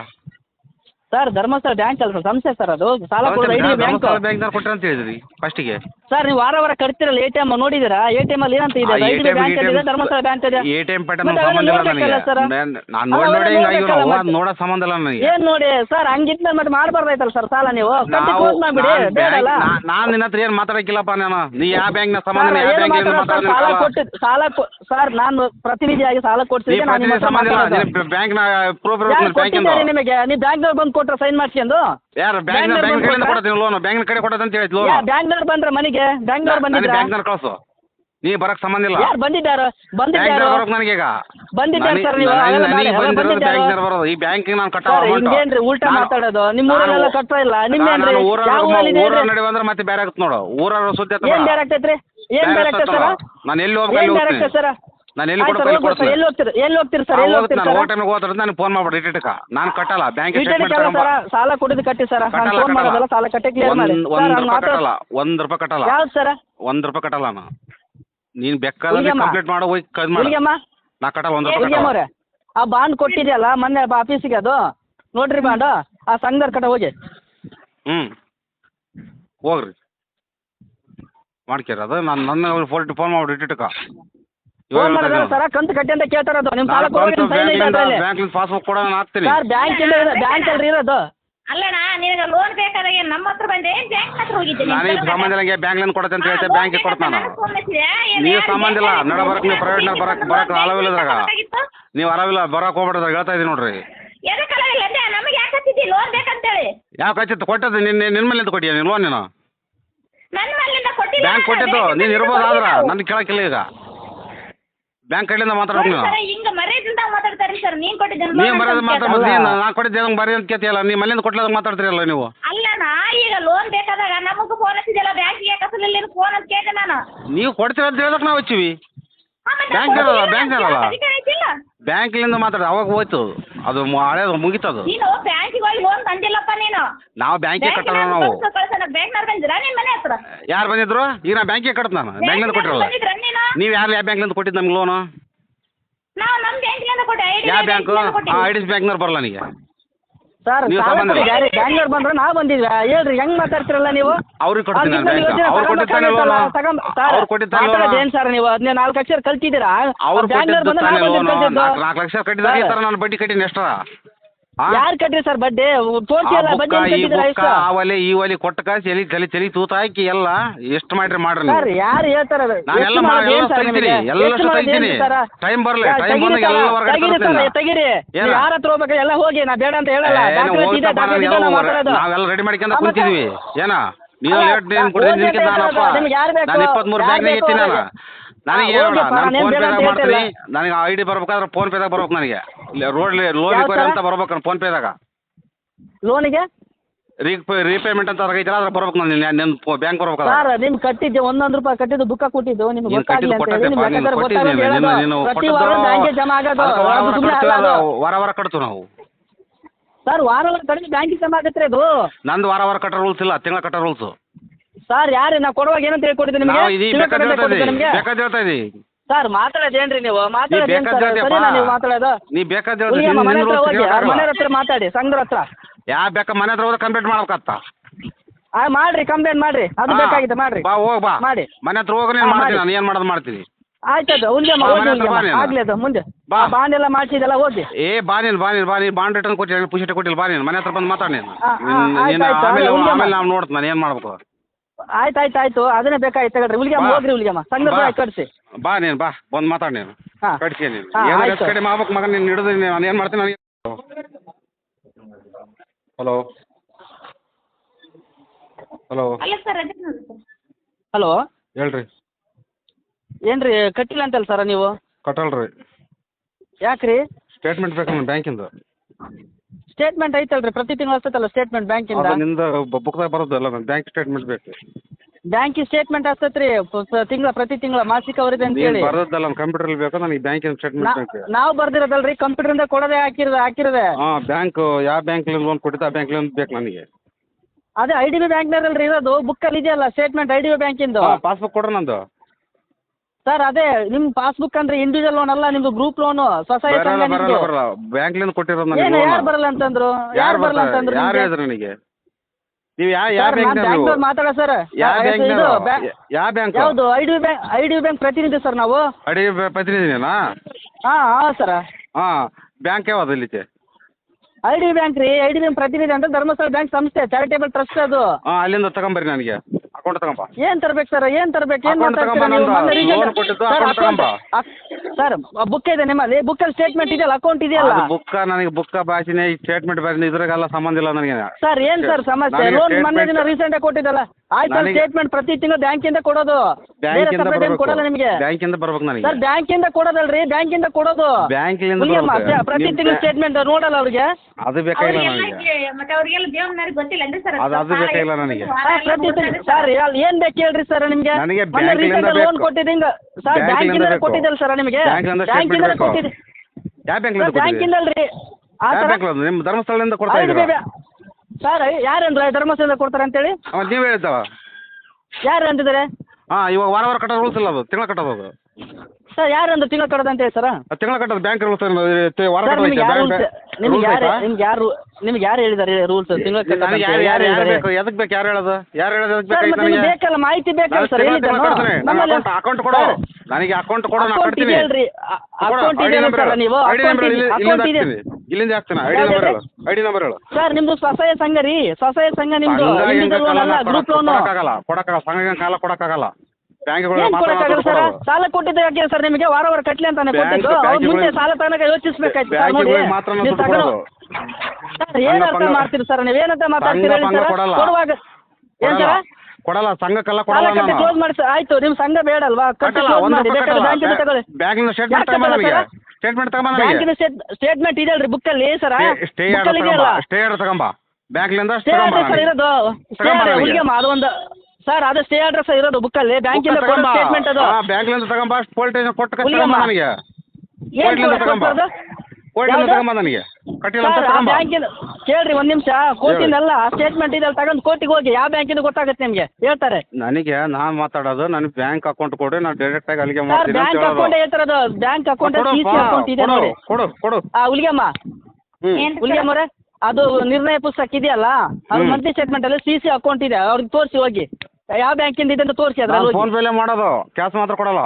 ಸರ್ ಧರ್ಮಸ್ಥಳ ಬ್ಯಾಂಕ್ ಅಲ್ಲ ಸರ್ ಸಂಸ್ಥೆ ಸರ್ ಅದು. ಸಾಲ ಕೊಡೋದು ಐ ಡಿ ಬ್ಯಾಂಕ್ ಬ್ಯಾಂಕ್ನಾಗ ಕೊಟ್ಟಿರ ಅಂತ ಹೇಳಿದ್ರಿ ಫಸ್ಟಿಗೆ ಸರ್ ನೀವು ವಾರ ವಾರ ಕಟ್ತಿರಲ್ಲ ಎ ಟಿ ಎಂ ನೋಡಿದ್ದೀರಾ ಎ ಟಿ ಎಂ ಅಲ್ಲಿ ಏನಂತ ಇದೆ? ಐ ಡಿ ಬ್ಯಾಂಕ್ ಇದೆ ಧರ್ಮಸ್ಥಳ ಬ್ಯಾಂಕ್ ಇದೆ. ಎ ಟಿ ಎಂ ಸಂಬಂಧ ಇಲ್ಲ ನನಗೆ? ನಾನು ನೋಡಿ ನೋಡಿ ಅದು ನೋಡೋ ಸಂಬಂಧ ಇಲ್ಲ ನನಗೆ. ಏನ್ ನೋಡಿ? ಸರ್ ಹಂಗಿದ್ಮೇಲೆ ಮತ್ತೆ ಮಾಡಬಾರ್ದಾಯ್ತಲ್ಲ ಸರ್ ಸಾಲ ನೀವು? ಕಟ್ಟಿ ಕ್ಲೋಸ್ ಮಾಡ್ಬಿಡಿ ನಾನ್ ಬೇಡ ಅಲ್ಲ? ಬ್ಯಾಂಕ್- ನಿನ್ನ ಹತ್ರ ಏನ್ ಮಾತಾಡಕ್ಕಿಲ್ಲಪ್ಪ ನಾನು. ನೀ ಯಾವ ಬ್ಯಾಂಕ್ನ ಸಂಬಂಧ ಯಾವ ಬ್ಯಾಂಕ್? ಸಾಲ ಕೊಟ್ಟು ಸಾಲ ಸರ್ ನಾನು ಪ್ರತಿನಿಧಿಯಾಗಿ ಸಾಲ ಕೊಡ್ತೀನಿ ನಾನು ಸಂಬಂಧ ಇಲ್ಲ. ಬ್ಯಾಂಕ್ನ ಪ್ರೂಫ್ ಕೊಟ್ಟಿದ್ದಾರೆ ನಿಮಗೆ? ನೀವು ಬ್ಯಾಂಕ್ನವ್ರು ಬಂದು ಕೊಟ್ರೆ ಸೈನ್ ಮಾಡ್ಸ್ಕೊಂಡು ಯಾರು ಬ್ಯಾಂಕ್ ಕಡೆಯಿಂದ ಬಂದು ಲೋನ್. ಬ್ಯಾಂಕ್ನ ಕಡೆ ಕೊಡೋದು ಅಂತ ಹೇಳಿ ಲೋನ್. ಬ್ಯಾಂಕ್ನವ್ರು ಬಂದ್ರೆ ಮನೆಗೆ ಬ್ಯಾಂಕ್ನವ್ರು ಬಂದಿದ್ರ? ಬ್ಯಾಂಕ್ನವ್ರು ಕಳ್ಸು. ನೀ ಬರಕ್ ಸಂಬಂಧ ಇಲ್ಲ. ಯಾರು ಬಂದಿದ್ದಾರ? ಬಂದಿದ್ದಾರೋ? ಬ್ಯಾಂಕ್ನವ್ರು ನನಗೆ ನನಗೀಗ. ಬಂದಿದ್ದಾರೆ ಸರ್ ನೀವು? ಬ್ಯಾಂಕ್ನವ್ರು ಬರೋದು. ಈ ಬ್ಯಾಂಕಿಗೆ ನಾನು ಕಟ್ಟೋ ಅಮೌಂಟ್. ಹಿಂಗೇನ್ರಿ ಉಲ್ಟಾ ಮಾತಾಡೋದು? ನಿಮ್ಮ ಊರಲ್ಲೆಲ್ಲ ಕಟ್ತಾ ಇಲ್ಲ. ನಿಮ್ಮೇನ್ರಿ? ಊರಲ್ಲಿ ಊರ ನಡುವೆ ಅಂದ್ರೆ ಮತ್ತೆ ಬೇರೆ ಆಗುತ್ತೆ ನೋಡು. ಊರ ಸುದ್ದಿ ಏನ್. ಬೇರೆ ಆಗ್ತೈತ್ರಿ ಏನ್ ಬೇರೆ ಆಗ್ತೈತೆ ಸರ್ ನಾನು ಎಲ್ಲಿ ಹೋಗ್ಬೇಕು ಸರ್ ನಾನು ಎಲ್ಲಿ ಹೋಗ್ಬೋದು ಸರ್ ಕೊಡ್ತೀನಿ. ಎಲ್ಲಿ ಹೋಗ್ತೀರಿ? ಎಲ್ಲಿ ಹೋಗ್ತೀರಿ ಸರ್? ಎಲ್ಲಿ ಹೋಗ್ತೀರಿ ನಾನು ಸರ್? ಟೈಮ್ ಟೈಮಿಗೆ ಹೋದ್ರೆ ನನಗೆ ಫೋನ್ ಮಾಡ್ಬಿಡಿ ಇಟ್ಟಿಟ್ಕ ನಾನು ಕಟ್ಟಲ್ಲ ಬ್ಯಾಂಕ್ ಸ್ಟೇಟ್ಮೆಂಟ್ ತಗೊಂಬ ಸರ್? ಸಾಲ ಕೊಡಿದ್ದು ಕಟ್ಟಿ ಸರ್. ನಾನು ಫೋನ್ ಮಾಡೋದಲ್ಲ ಸಾಲ ಕಟ್ಟೆ ಕ್ಲಿಯರ್ ಮಾಡಿ. ಒಂದ್ ಸರ್ ಒಂದ್ ರೂಪಾಯಿ ಕಟ್ಟಲ್ಲ ಒಂದು ರೂಪಾಯಿ ಕಟ್ಟಲ್ಲ. ಯಾವ್ದು ಸರ್? 1 ರೂಪಾಯಿ ಕಟ್ಟಲ್ಲ ನಾನು. ನೀನು ಬೇಕಾದ್ರೆ ಕಂಪ್ಲೀಟ್ ಮಾಡೋ ಹೋಗಿ ಕದ್ ಮಾಡು. ಹುಲಿಗೆಮ್ಮ ನಾ ಕಟ್ಟಲ್ಲ ಒಂದು ರೂಪಾಯಿ ಹುಲಿಗೆಮ್ಮ ಅವ್ರೆ ಆ ಬಾಂಡ್ ಕೊಟ್ಟಿದ್ಯಲ್ಲ ಮೊನ್ನೆ ಆಫೀಸಿಗೆ ಅದು? ನೋಡ್ರಿ ಬಾಂಡ್ ಆ ಸಂಘದವ್ರ ಕಡೆ ಹೋಗಿ. ಹ್ಮ್. ಹೋಗ್ರಿ. ಮಾಡ್ಕ್ಯಾರ ಅದು? ನಾನು ನನ್ನ ಫೋನ್ ಫೋನ್ ಮಾಡ್ಬಿಟ್ಟು ಇಟ್ಟಿಟ್ಕ ಫೋನ್ ಮಾಡಿದ್ರೆ ಸರ್ ಕಂತು ಕಟ್ಟಿ ಅಂತ ಕೇಳ್ತಾರದು ನಿಮ್ಮ ಸಾಲ ನಿಮ್ಮ ಸೈನ್ ಇದೆ ಅದರಲ್ಲಿ ಬ್ಯಾಂಕ್ ಪಾಸ್ಬುಕ್ ಕೊಡ ನಾನು ಹಾಕ್ತೀನಿ. ಸರ್ ಬ್ಯಾಂಕ್ ಬ್ಯಾಂಕ್ ಅಲ್ರಿ ಇರೋದು. ಅಲ್ಲಣ್ಣ ನಿನಗೆ ಲೋನ್ ಬೇಕಾದಾಗ ಏನ್ ನಮ್ಮ ಹತ್ರ ಬಂದೆ? ಏನ್ ಬ್ಯಾಂಕ್ ಹತ್ರ ಹೋಗಿದ್ದೆ ನೀನ್? ನನಗೆ ಸಂಬಂಧ ಇಲ್ಲ ಬ್ಯಾಂಕ್ ಕೊಡತ್ತೆ ಅಂತ ಹೇಳ್ತೆ ಕೊಡ್ತಾನ? ಏನ್ ನೀವು ಸಂಬಂಧ ಇಲ್ಲ ಬ್ಯಾಂಕ್ ನಡ ಬರಕ್ ನೀವು ಪ್ರೈವೇಟ್ನಾಗ ಬರಕ್ ಬರಕ್ ಅಲವಿಲ್ಲ ಇದ್ರಾಗ. ಬೇಕಾಗಿತ್ತು? ನೀವು ಅರಾವಿಲ್ಲ ಬರಕ್ ಹೋಗ್ಬಿಡ್ರಿ ಹೇಳ್ತಾ ಇದೀನಿ ನೋಡ್ರಿ. ಇಲ್ಲ ಅಂದೆ ನಮಗೆ ಯಾಕೆ ಲೋನ್ ಬೇಕಂತೇಳಿ. ಕೊಟ್ಟದ್ದು ನಿನ್ನ ನಿನ್ನ ಮೇಲೆ ಕೊಟ್ಟಿಯ ನೀನು ಲೋನ್ ನೀನು? ನನ್ನ ಮೇಲಿಂದ ಕೊಟ್ಟಿಲ್ಲ ಬ್ಯಾಂಕ್ ಕೊಟ್ಟಿದ್ದು ಬ್ಯಾಂಕ್ ನೀನು. ನನ್ನ ಕೇಳಕ್ಕಿಲ್ಲ ಈಗ. ಬ್ಯಾಂಕ್ ಕಡೆಯಿಂದ ಮಾತಾಡ್ಬೇಕು ನೋಡಿ ಸರ್, ಹಿಂಗ ಮರ್ಯಾದಿಂದ ಮಾತಾಡ್ತಾರೆ ಸರ್. ನೀನ್ ಕೊಟ್ಟಿದ್ದ ನೀವು ಬರೋದು ಮಾತಾಡ್ಬೋದು ನೀನು ನಾ ಕೊಟ್ಟಿದ್ದೆ ಬರೀ ಅಂತ ಕೇಳ್ತೀಯಲ್ಲ ನೀವು ಮಲ್ಲಿಂದ ಕೊಟ್ಲದಂಗೆ ಮಾತಾಡ್ತೀರಲ್ಲ ನೀವು? ಅಲ್ಲಣ್ಣ ಈಗ ಲೋನ್ ಬೇಕಾದಾಗ ನಮಗೂ ಫೋನ್ ಹಚ್ಚಿದೆಲ್ಲ ಬ್ಯಾಂಕಿಗೆ ಯಾಕೆ ಫೋನ್ ಅಂತ ಕೇಳಿದೆ ನಾನು. ನೀವು ಕೊಡ್ತೀರ ಅಂತ ಹೇಳಕ್ ನಾವು ಹಚ್ಚಿವಿ. ಬ್ಯಾಂಕ್ ಇರಲ್ಲ, ಬ್ಯಾಂಕ್ ಇರಲ್ಲ. ಬ್ಯಾಂಕ್ಲಿಂದ ಮಾತಾಡ ಅವಾಗ ಹೋಯ್ತು ಅದು. ಹಳೆ ಹಳೇದು ಮುಗಿತದು. ನೀನು ಬ್ಯಾಂಕಿಗೆ ಹೋಗಿ ಲೋನ್ ತಂದಿಲ್ಲಪ್ಪ ನೀನು. ನಾವು ಬ್ಯಾಂಕಿಗೆ ಕಟ್ಟಲ್ಲ ನಾವು. ಬ್ಯಾಂಕ್ನವ್ರು ಬಂದಿರಾ ನಿಮ್ ಮನೆ ಹತ್ರ? ಯಾರು ಬಂದಿದ್ರು? ಈಗ ನಾ ಬ್ಯಾಂಕಿಗೆ ಕಟ್ಟತ್ ನಾನು. ಬ್ಯಾಂಕ್ಲಿಂದ ಕೊಟ್ಟಿರಲ್ಲ. ಬಂದಿದ್ರ ನೀನು? ನೀವು ಯಾರು ಯಾವ ಬ್ಯಾಂಕ್ಲಿಂದ ಕೊಟ್ಟಿದ್ದು ನಮ್ಗೆ ಲೋನು ನಾವು ಬ್ಯಾಂಕಿನಿಂದ ಕೊಟ್ಟೆ. ಯಾವ ಬ್ಯಾಂಕು ಐಡಿಸ್ ಐ ಡಿ ಬ್ಯಾಂಕ್ನವ್ರು ಬರಲ್ಲ ನನಗೆ ಸರ್ ನೀವು ಬ್ಯಾರೆ- ಬ್ಯಾಂಗ್ಳೂರ್ ಬಂದ್ರೆ ನಾವು ಬಂದಿದ್ವಿ? ಹೇಳ್ರಿ ಹೆಂಗ್ ಮಾತಾಡ್ತಿರಲ್ಲ ನೀವು? ಅವ್ರಿಗೆ ಕೊಡ್ತೀನಿ ಅವ್ರು ಬ್ಯಾಂಕ್. ಕೊಟ್ಟಿರ್ತಾನೆ ತಗೊಂಡ್- ಸರ್, ಅವ್ರು ಕೊಟ್ಟಿರ್ತಾನೆ ಏನ್ ಸರ್ ನೀವು? ಹದಿನೈದು ನಾಲ್ಕು ಅಕ್ಷರ ಕಲ್ತಿದ್ದೀರಾ ಅವ್ರು ಬ್ಯಾಂಗ್ಳೂರ್ ಬಂದ್ರೆ ನಾವು ಕೊಟ್ಟಿದ್ದು ಬಂದಿದ್ದು ನಾಲ್ಕು ಲಕ್ಷ ಕಟ್ಟಿದಾಗ ಈ ಥರ ನಾನು ಬಡ್ಡಿ ಕಟ್ಟಿನಿ ಎಷ್ಟರ? ಯಾರ್ ಕಟ್ರಿ ಸರ್ ಬಡ್ಡಿ? ತೋರ್ಸಿ ಅಲ್ಲ ಬಡ್ಡಿ ಹೆಂಗ್ ಈ ಕಟ್ಟಿದ್ದೀರಾ ಎಷ್ಟು ಆ ಒಲೆ ಈ ಒಲೆ ಕೊಟ್ಟ ಕಾಸು ಎಲಿ ತಲೆ ತಲಿ ತೂತ ಹಾಕಿ ಎಲ್ಲ ಎಷ್ಟು ಮಾಡ್ರಿ ಮಾಡ್ರಿ ನೀವು? ಸರ್ ಯಾರು ಹೇಳ್ತಾರ ನಾನೆಲ್ಲ ಎಲ್ಲ ಎಲ್ಲ ತೆಗಿತೀನಿ. ಟೈಮ್ ಬರ್ಲಿ ಟೈಮ್ ಬಂದಾಗ ಎಲ್ಲ ಹೊರಗಡೆ ತರ್ತೀನಿ ಸರ್ ತೆಗಿರಿ. ಏನ? ಯಾರ ಹತ್ರ ಹೋಗ್ಬೇಕು? ಎಲ್ಲ ಹೋಗಿ ನಾ ಬೇಡ ಅಂತ ಹೇಳಲ್ಲ. ಏ, ದಾಖಲೆ ಹೋಗ್ತಪ್ಪ, ಇದೆ, ದಾಖಲೆ ನಾನು ಇದೆ, ಎಲ್ಲ ನಾವು ಹೊರ- ಮಾತಾಡೋದು. ನಾವೆಲ್ಲ ರೆಡಿ ಮಾಡ್ಕೊಂಡ ಆ, ಮತ್ತೆ? ಕುಂತಿದ್ವಿ. ಏನ? ನೀವು ಅಲ್ಲ, ಲೇಟ್ ನೀನು ಕೊಡ್ತೀನಿ ಕೊಡಿ ಹೋಗಿ ನಿನ್ಕಿಂತ ಅಂತ ನಾನಪ್ಪ. ನಿಮ್ಗೆ ಯಾರ್ ಬೇಕು? ನಾನು ಯಾರ್ ಇತ್ತೀನಿ ಬೇಕು ನಾನು. ನನಗೆ ನಾನು ಫೋನ್ ಪೇದಾಗ ಮಾಡ್ತೀನಿ ನನಗೆ ಐ ಡಿ ಬರ್ಬೇಕಾದ್ರೆ ಫೋನ್ ಪೇದಾಗ ಬರ್ಬೇಕು ನನಗೆ. ರೋಡ್ ಲೋನ್ ಯಾವ ಥರ? ಅಂತ ಬರ್ಬೇಕು ಫೋನ್ ಪೇದಾಗ ಲೋನಿಗೆ ರೀಪೇಮೆಂಟ್ ಅಂತ ಆಗೈತಲ್ಲ ಅದ್ರ ಬರ್ಬೇಕು ನಾನು ನಿನ್ನ ಬ್ಯಾಂಕ್ ಬರ್ಬೇಕಾದ್ರೆ ಸರ್ ನಿಮ್ ಕಟ್ಟಿದ್ದೆ ಒಂದೊಂದು ರೂಪಾಯಿ ಕಟ್ಟಿದ್ದು ಬುಕ್ಕ ಕೊಟ್ಟಿದ್ದು ನಿಮ್ಗೆ ನೀನು ಗೊತ್ತಾಗ್ಲಿ ಕಟ್ಟಿದ್ದು ಅಂತ ಹೇಳಿ ನಿಮ್ಗೆ ಕೊಟ್ಟದ್ದಪ್ಪ, ನೀನು ಬೇಕಾದ್ರೆ ಗೊತ್ತಾಗೋದು ನೀನು- ಹೇಳೋದು. ನೀನು ಪ್ರತಿ ಕೊಟ್ಟದ್ದು ವಾರ ಬ್ಯಾಂಕಿಗೆ ಜಮಾ ಆಗೋದು ಅದಕ್ಕೆ ವಾರ ಅದು ವಾರ ಸುಮ್ನೆ ಕಟ್ತೀವಿ ಅಲ್ಲ ಅದು. ಅದು. ವಾರ ವಾರ ಕಟ್ತೀವಿ ನಾವು ಸರ್ ವಾರ ವಾರ ಕಡಿಮೆ ಬ್ಯಾಂಕಿಗೆ ಜಮಾ ಆಗತ್ತೆ ಅದು ನಂದು ವಾರ ವಾರ ಕಟ್ಟೋ ರೂಲ್ಸ್ ಇಲ್ಲ ತಿಂಗಳ ಕಟ್ಟೋ ರೂಲ್ಸ್ ಸರ್ ಯಾರು ನಾ ಕೊಡುವಾಗ ಏನಂತ ಹೇಳ್ಕೊಟ್ಟಿದ್ದೆ ನಿಮಗೆ ನಾವು ಇದೀ ತಿಂಗಳ ಬೇಕಾದ ಕಡಿಮೆ ಹೇಳ್ತಾ ಕೊಟ್ಟಿದ್ದೆ ಇದ್ದೀವಿ ನಿಮಗೆ ಹೇಳ್ತಾ ಇದ್ದೀವಿ ಸರ್ ಮಾತಾಡದೇನ್ರಿ ನೀವು? ಮಾತಾಡೋದೇನು ಬೇಕಾದ್ ಸರ್. ಸರಿನಾ ನೀವು ಮಾತಾಡೋದು? ನೀ ಬೇಕಾದ ಹುಲಿಯಮ್ಮ ಮನೆ ಹತ್ರ ಹೋಗಿ ಆ ಮನೆ ಹತ್ರ ಮಾತಾಡಿ ಸಂಘದ ಹತ್ರ. ಯಾ ಬೇಕಾ? ಮನೆ ಹತ್ರ ಹೋದ್ರೆ ಕಂಪ್ಲೇಂಟ್ ಮಾಡ್ಬೇಕತ್ತ ಆ ಮಾಡ್ರಿ ಕಂಪ್ಲೇಂಟ್ ಮಾಡ್ರಿ. ಅದು ಹಾ. ಬೇಕಾಗಿದೆ ಮಾಡ್ರಿ. ಬಾ ಹೋಗ್ ಬಾ. ಮಾಡಿ. ಮನೆ ಹತ್ರ ಹೋಗಿ ನೀನು ಹಾ, ಮಾಡ್ತೀನಿ ನಾನು ಏನ್ ಮಾಡೋದು ಮಾಡ್ತೀನಿ? ಹೋಗಿ ಮನೆ ಹತ್ರ ಹುಲಿಯಮ್ಮ. ಬಾ ನೀನು. ಆಗ್ಲಿ ಅದು ಮುಂದೆ. ಬಾ. ಬಾಂಡ್ ಎಲ್ಲ ಮಾಡ್ಸಿದೆಲ್ಲ ಹೋಗಿ. ಏ ಬಾ ನೀನು ಬಾ ನೀನು ಬಾ ನೀನು. ಬಾಂಡ್ ರಿಟರ್ನ್ ಕೊಟ್ಟಿಲ್ಲ ಪುಷಿಟ ಕೊಟ್ಟಿಲ್ಲ ಬಾ ನೀನು. ಮನೆ ಹತ್ರ ಬಂದು ಮಾತಾಡಿ ನೀನು. ಆ, ಆ, ಆಯ್ತು, ಆಯ್ತು. ಅದೇ ಆಮೇಲೆ ನಾವು ನೋಡ್ತೀನಿ ನಾನು ಏನು ಮಾಡ್ಬೇಕು? ಆಯ್ತು ಆಯ್ತು ಆಯ್ತು. ಅದನ್ನೇ ಬೇಕಾಗಿತ್ತು ತಗೊಳ್ರಿ. ಹುಲಿಯಮ್ಮ ಬಾ. ಹೋಗ್ರಿ ಹುಲಿಗೆಮ್ಮ. ಸಂಘದ. ಬಾಯ್ ಕಟ್ಸಿ. ಬಾ ನೀನು ಬಾ. ಬಂದು ಮಾತಾಡಿ ನೀನು. ಹಾಂ. ಕಟ್ಸಿ ನೀನು. ಹಾ, ಆಯ್ತು. ಕಡಿಮೆ ಆಗ್ಬೇಕು ಮಗ ನೀನು ಹಿಡಿದು ನಾನು. ಏನು ಮಾಡ್ತೀನಿ ನನಗೆ ಹಲೋ ಹಲೋ ಅಲ್ಲ ಸರ್ ನೋಡಿ ಸರ್ ಹಲೋ ಹೇಳ್ರಿ. ಏನ್ರಿ ಕಟ್ಟಿಲ್ಲ ಅಂತಲ್ಲ ಸರ ನೀವು? ಕಟ್ಟಲ್ರಿ. ಯಾಕ್ರಿ? ಸ್ಟೇಟ್ಮೆಂಟ್ ಬೇಕು ಬ್ಯಾಂಕಿಂದು. ಸ್ಟೇಟ್ಮೆಂಟ್ ಐತಲ್ರಿ? ಪ್ರತಿ ತಿಂಗಳು ಅಷ್ಟೈತಲ್ಲ ಸ್ಟೇಟ್ಮೆಂಟ್ ಬ್ಯಾಂಕಿಂದ ಅದು ನಿಂದ ಬುಕ್ದಾಗ ಬರೋದಲ್ಲ ನಮ್ಗೆ ಬ್ಯಾಂಕ್ ಸ್ಟೇಟ್ಮೆಂಟ್ ಬೇಕು. ಬ್ಯಾಂಕಿಗೆ ಸ್ಟೇಟ್ಮೆಂಟ್ ಅಷ್ಟೈತ್ರಿ ತಿಂಗಳ ಪ್ರತಿ ತಿಂಗಳ ಮಾಸಿಕ ಅವರಿದೆ ಅಂತ ನೀನು ಹೇಳಿ. ಬರೋದಲ್ಲ ನಮ್ಮ ಕಂಪ್ಯೂಟರ್ ಬೇಕು? ನನಗೆ ಬ್ಯಾಂಕಿನ ಸ್ಟೇಟ್ಮೆಂಟ್ ಬೇಕು. ನಾವು ಬರ್ದಿರೋದಲ್ರಿ ಕಂಪ್ಯೂಟರಿಂದ ಕೊಡೋದೇ ಹಾಕಿರೋದು ಹಾಕಿರೋದೆ. ಹಾಂ ಬ್ಯಾಂಕ್ ಯಾವ ಬ್ಯಾಂಕ್ಲಿಂದ ಲೋನ್ ಕೊಟ್ಟಿದ್ದ ಆ ಬ್ಯಾಂಕ್ಲಿಂದ ಬೇಕು ನನಗೆ. ಅದೇ ಐ ಡಿ ಬಿ ಬ್ಯಾಂಕ್ನಲ್ರಿ ಇರೋದು ಬುಕ್ಕಲ್ಲಿ ಇದೆಯಲ್ಲ ಸ್ಟೇಟ್ಮೆಂಟ್ ಐ ಡಿ ಬಿ ಬ್ಯಾಂಕಿಂದು ಹಾಂ ಪಾಸ್ಬುಕ್ ಕೊಡ್ರಿ ನಂದು. ಸರ್ ಅದೇ ನಿಮ್ ಪಾಸ್ಬುಕ್ ಅಂದ್ರೆ ಇಂಡಿವಿಜುವಲ್ ಲೋನ್ ಅಲ್ಲ ನಿಮ್ದು ಗ್ರೂಪ್ ಲೋನು ಸ್ವಸಹಾಯ ಸಂಘ ಬರಲ್ಲ ಬರಲ್ಲ. ಬರಲ್ಲ ಬ್ಯಾಂಕ್ಲಿಂದ ಕೊಟ್ಟಿರೋದು ನನಗೆ ಏನು ಯಾರು ಬರಲ್ಲ ಅಂತಂದ್ರು? ಯಾರು ಯಾರು ಬರಲ್ಲ ಅಂತಂದ್ರು ಯಾರು ನಿಮ್ಗೆ? ಹೇಳಿದ್ರು ನನಗೆ? ನೀವು ಯಾವ ಯಾವ ಸರ್, ನಾನ್ ಬ್ಯಾಂಕ್ ಬ್ಯಾಂಕ್ನವ್ರು ಮಾತಾಡೋ ಸರ್ ಯಾವ ಬ್ಯಾಂಕ್ ಇದು ಬ್ಯಾ- ಯಾವ ಬ್ಯಾಂಕ್ ಯಾವುದು? I D bank I D bank ಪ್ರತಿನಿಧಿ ಸರ್ ನಾವು. ಅಡಿ ಪ್ರತಿನಿಧಿನೇನಾ? ಹಾಂ ಹಾಂ ಸರ್ ಹಾಂ ಬ್ಯಾಂಕ್ ಯಾವ್ದು ಇಲ್ಲಿಚೆ ಐ ಡಿ ಬ್ಯಾಂಕ್ ರೀ. ಐ ಡಿ ಬ್ಯಾಂಕ್ ಪ್ರತಿನಿಧಿ ಅಂತ ಧರ್ಮಸ್ಥಳ ಬ್ಯಾಂಕ್ ಸಂಸ್ಥೆ ಚಾರಿಟೇಬಲ್ ಟ್ರಸ್ಟ್ ಅದು. ಹಾಂ ಅಲ್ಲಿಂದ ತಗೊಂಬರ್ರಿ ನನಗೆ. ಅಕೌಂಟ್ ತಗೊಂಬ. ಏನ್ ತರ್ಬೇಕು ಸರ್? ಏನ್ ತರ್ಬೇಕು? ಏನ್ Account ಮಾತಾಡ್ತೀರಾ ತಗೊಂಬಾ ನೀವು? ನಂದು. ಮೊನ್ನೆ recent- loan ಕೊಟ್ಟಿದ್ದು ಸರ್, account account- ತಗೊಂಬಾ. ಅಕ್- ಸರ್ ಬುಕ್ ಇದೆ ನಿಮ್ಮಲ್ಲಿ. ಬುಕ್ಕಲ್ಲಿ ಸ್ಟೇಟ್ಮೆಂಟ್ ಇದೆಯಲ್ಲ? ಅಕೌಂಟ್ ಇದೆಯಲ್ಲ? ಅದು ಬುಕ್ಕ ನನಗೆ ಬುಕ್ಕ ಭಾಷೆನೇ ಸ್ಟೇಟ್ಮೆಂಟ್ ಬೇರೆ ಇದ್ರಾಗೆಲ್ಲ ಸಂಬಂಧ ಇಲ್ಲ ನನಗೆ. ಸರ್ ಏನ್ ಸರ್ ಸಮಸ್ಯೆ? ನನಗೆ ಲೋನ್ ಮೊನ್ನೆ statement- ದಿನ ರೀಸೆಂಟ್ ಆಗಿ ಕೊಟ್ಟಿದ್ದಲ್ಲ. ಆಯ್ತು ಸರ್ ಸ್ಟೇಟ್ಮೆಂಟ್ ಪ್ರತಿ ತಿಂಗಳು ಬ್ಯಾಂಕಿಂದ ಕೊಡೋದು. ಬೇರೆ ಬ್ಯಾಂಕಿಂದ separate ಏನ್ ಬರಬೇಕು. ಕೊಡಲ್ಲ ನಿಮಗೆ? ಬ್ಯಾಂಕಿಂದ ಬರ್ಬೇಕು ನನಗೆ. ಸರ್ ಬ್ಯಾಂಕಿಂದ ಕೊಡೋದಲ್ರಿ ಬ್ಯಾಂಕಿಂದ ಕೊಡೋದು. ಬ್ಯಾಂಕಿಂದ ಹುಲಿಯಮ್ಮ. ಪ್ರತಿ ನಿಮ್ ತಿಂಗಳು ಸ್ಟೇಟ್ಮೆಂಟ್ ನೋಡಲ್ಲ ಅವ್ರಿಗೆ? ಅದು ಬೇಕಾಗಿಲ್ಲ ಅವ್ರಿಗೆಲ್ಲ ನನಗೆ. ಜೀ- ಮತ್ತೆ ಅವ್ರಿಗೆಲ್ಲ ಗೊತ್ತಿಲ್ಲ ಅಂದ್ರೆ ಸರ್ ಅದು- ಅದು ಬೇಕಾಗಿಲ್ಲ ನನಗೆ. ಪ್ರತಿ ತಿಂಗಳು ಸರ್ ಯಾಲ್- ಏನ್ ಬೇಕು ಹೇಳ್ರಿ ಸರ್ ನಿಮ್ಗೆ? ನನಗೆ ಬ್ಯಾಂಕ್ ಇಂದ ಲೋನ್ ಬೇಕು. ಕೊಟ್ಟಿದ್ದಿಂಗ. ಸರ್ ಬ್ಯಾಂಕ್ಲಿಂದ ಬ್ಯಾಂಕಿಂದ ಬೇಕು. ಕೊಟ್ಟಿದ್ದಲ್ಲ ಸರ್ ನಿಮಗೆ? ಬ್ಯಾಂಕಿಂದ statement ಬೇಕು. ಕೊಟ್ಟಿದ್ದೆ ಯಾವ ಬ್ಯಾಂಕ್ಲಿಂದ ಸರ್ ಕೊಟ್ಟಿದ್ದೀರಿ? ಬ್ಯಾಂಕಿಂದಲ್ರಿ. ಆ ಯಾವ ಸರ್ ಬ್ಯಾಂಕ್ ನಿಮ್ಮ ಧರ್ಮಸ್ಥಳದಿಂದ ಕೊಡ್ತಾ ಇದ್ದೀರಾ? ಸರ್ ಅಂದ್ರೆ ಧರ್ಮಸ್ಥಳದ ಕೊಡ್ತಾರೆ ಅಂತೇಳಿ? ಅವತ್ತು ನೀವು ಹೇಳಿದ್ದವ. ಯಾರು ಅಂತಿದ್ದಾರೆ? ಆ ಇವಾಗ ವಾರ ವಾರ ಕಟ್ಟೋದು ರೂಲ್ಸ್ ಇಲ್ಲ ಅದು ತಿಂಗಳ ಕಟ್ಟೋದು ಅದು. ಸರ್ ಯಾರು ಅಂದ್ರೆ ತಿಂಗಳು ಕಟ್ಟೋದು ಅಂತೇಳಿ ಸರ್ ತಿಂಗಳ ಕಟ್ಟೋದು ಬ್ಯಾಂಕ್ ರೂಲ್ಸ್ ವಾರ ಸರ್ ನಿಮ್ಗೆ ಯಾರು ನಿಮಗೆ ಯಾರು ನಿಮಗೆ ಯಾರು ನಿಮ್ಗೆ ಯಾರು ಹೇಳಿದಾರೆ ರೂಲ್ಸ್ ತಿಂಗಳ ನನಗೆ ಯಾರು ಯಾರು ಯಾರು ಬೇಕು? ಎದಕ್ಕೆ ಬೇಕು? ಯಾರು ಹೇಳೋದು? ಯಾರು ಹೇಳೋದು ಎದಕ್ಕೆ ಸರ್ ಬೇಕಾಗಿತ್ತು ಮತ್ತೆ ನಿಮ್ಗೆ ನನಗೆ? ಬೇಕಲ್ಲ ಮಾಹಿತಿ ಬೇಕಲ್ಲ ಸರ್ ಕಟ್ತೀನಿ. ನನಗೆ ಅಕೌಂಟ್ ಅಕೌಂಟ್ ಕೊಡು. ನನಗೆ ಅಕೌಂಟ್ ಕೊಡು ನಾನು ಅಕೌಂಟ್ ಕಟ್ತೀನಿ. ಇದೆಯಲ್ರಿ ಅಕೌಂಟ್ ಇದೆ ನಂಬರ್ ಸರ್ ನೀವು ಅಕೌಂಟ್ ಇದೆ. ಇಲ್ಲಿಂದ ಅಕೌಂಟ್ ಇದೆ. ಹಾಕ್ತೀನಿ. ಇಲ್ಲಿಂದ ಹಾಕ್ತಾನ? ಐಡಿ ನಂಬರ್ ಹೇಳು. ಐಡಿ ನಂಬರ್ ಹೇಳು. ಸರ್ ನಿಮ್ದು ಸ್ವಸಹಾಯ ಸಂಘ ರೀ. ಸ್ವಸಹಾಯ ಸಂಘ ನಿಮ್ದು ಇಂಡಿವಿಜುವಲ್ ಲೋನ್ ಅಲ್ಲ ಗ್ರೂಪ್ ಲೋನು ಕೊಡಕ್ಕಾಗಲ್ಲ. ಕೊಡಕ್ಕಾಗಲ್ಲ. ಸಂಘ ಕಾಲ ಕೊಡಕ್ಕಾಗಲ್ಲ. ಬ್ಯಾಂಕ್ಗಳು ಏನ್ ಮಾತ್ರ ಕೊಡಕ್ಕಾಗಲ್ಲ ಸರ್? ಸಾಲ ಕೊಟ್ಟಿದ್ದೆ ಯಾಕೆ ಸರ್ ನಿಮಗೆ? ವಾರ ವಾರ ಕಟ್ಲಿ ಅಂತಾನೆ ಬ್ಯಾಂಕ್- ಕೊಟ್ಟಿದ್ದು. ಅವ್ರು ಬ್ಯಾಂಕ್ಗಳು- ಸಾಲ ತನಕ ಯೋಚಿಸ್ಬೇಕಾಯ್ತು ಸರ್ ನೋಡಿ. ಮಾತ್ರ ನೀವು ತಗೊಂಡು ಸರ್ ಏನ್ ಅರ್ಥ ಮಾಡ್ತೀರಿ ಸರ್? ನೀವು ಏನಂತ ಮಾತಾಡ್ತೀರಿ ಹೇಳಿ ಸರ್. ಕೊಡುವಾಗ ಏನ್ ಕೊಡಲ್ಲ. ಸರ್? ಕೊಡಲ್ಲ. ಸಂಘಕ್ಕೆಲ್ಲ ಕೊಡಲ್ಲ ನಾನು. ಕ್ಲೋಸ್ ಮಾಡಿ ಆಯ್ತು ನಿಮ್ಮ ಸಂಘ ಬೇಡ ಅಲ್ವಾ ಕಟ್ಟಿ ಕಟ್ಟಲ್ಲ. ಒಂದು ರೂಪಾಯಿ ಬೇಕಾದ್ರೆ ಬ್ಯಾಂಕಿಂದ ತಗೊಳ್ಳಿ. ಯಾಕೆ ತಗೊಂಬ ನನಗೆ ಕಟ್ಟಲ್ಲ ಸ್ಟೇಟ್ಮೆಂಟ್ ತಗೊಂಬ ನನಗೆ. ಬ್ಯಾಂಕಿನ ಸ್ಟೇಟ್ಮೆಂಟ್ ಇದೆಯಲ್ರಿ ಬುಕ್ಕಲ್ಲಿ ಸರ್. ಸ್ಟೇ ಬುಕ್ಕಲ್ಲಿ ತಗೊಂಬ. ಇದೆಯಲ್ಲ. ಸ್ಟೇ ತಗೊಂಬ. ಬ್ಯಾಂಕ್ಲಿಂದ ಸ್ಟೇ ತಗೊಂಬ ಸರ್ ನನಗೆ ಇರೋದು. ಸ್ಟೇ ತಗೊಂಬ ನನಗೆ. ಹುಡುಗಿಯಮ್ಮ ಅದು ಒಂದು ಸರ್ ಅದು ಸ್ಟೇ ಅಡ್ರೆಸ್ ಇರೋದು ಬುಕ್ಕಲ್ಲಿ ಬ್ಯಾಂಕಿಂದ ಕೊಡೋ ಸ್ಟೇಟ್ಮೆಂಟ್ ಅದು. ಬ್ಯಾಂಕ್ಲಿಂದ ತಗೊಂಬ. ಪೋಲ್ ಸ್ಟೇಷನ್ ಕೊಟ್ಟು ಕಟ್ಟಿ ಹುಲಿಯಮ್ಮ. ತಗೊಂಬ ನನಗೆ. ಏನ್ ಕೋರ್ಟ್ಲಿಂದ ತಗೊಂಬ? ಕೋರ್ಟ್ಲಿಂದ ತಗೊಂಬ ನನಗೆ. ಕಟ್ಟಿಲ್ಲ ಅಂತ ಸರ್ ಆ ತಗೊಂಬ. ಬ್ಯಾಂಕಿನ ಕೇಳ್ರಿ ಒಂದ್ ನಿಮಿಷ. ಕೋಟಿನಲ್ಲ ಸ್ಟೇಟ್ಮೆಂಟ್ ಇದೆ ತಗೊಂಡು ಕೋರ್ಟಿಗೆ ಹೋಗಿ ಯಾವ ಬ್ಯಾಂಕಿಂದ ಗೊತ್ತಾಗುತ್ತೆ ನಿಮ್ಗೆ? ಹೇಳ್ತಾರೆ. ನನಗೆ ನಾನು ಮಾತಾಡೋದು ನನಗೆ ಬ್ಯಾಂಕ್ ಅಕೌಂಟ್ ಕೊಡಿ ನಾನು ಡೈರೆಕ್ಟ್ ಆಗಿ ಅಲ್ಲಿಗೆ ಸರ್ ಮಾಡ್ತೀನಿ ಅಂತ ಬ್ಯಾಂಕ್ ಹೇಳೋದು. ಅಕೌಂಟ್ ಹೇಳ್ತಾರದು? ಬ್ಯಾಂಕ್ ಅಕೌಂಟ್ ಕೊಡು ಸಿ ಸಿ ಅಕೌಂಟ್ ಇದೆ ಕೊಡು ನೋಡಿ. ಕೊಡು ಕೊಡು ಆ ಹುಲಿಗಮ್ಮ. ಹ್ಞೂ ಏನ್ ಹುಲಿಗಮ್ಮವ್ರೆ ಅದು ನಿರ್ಣಯ ಪುಸ್ತಕ ಇದೆಯಲ್ಲ ಅದು ಹ್ಮ್. ಮಂತ್ಲಿ ಸ್ಟೇಟ್ಮೆಂಟ್ ಅಲ್ಲಿ ಸಿ ಸಿ ಅಕೌಂಟ್ ಇದೆ ಅವ್ರಿಗೆ ತೋರಿಸಿ ಹೋಗಿ. ಯಾವ ಬ್ಯಾಂಕಿಂದ ಇದೆ ಅಂತ ತೋರಿಸಿ ಅದ್ರಲ್ಲಿ ಫೋನ್ ಹೋಗಿ. ಪೇಲೆ ಮಾಡೋದು ಕ್ಯಾಶ್ ಮಾತ್ರ ಕೊಡಲ್ಲ.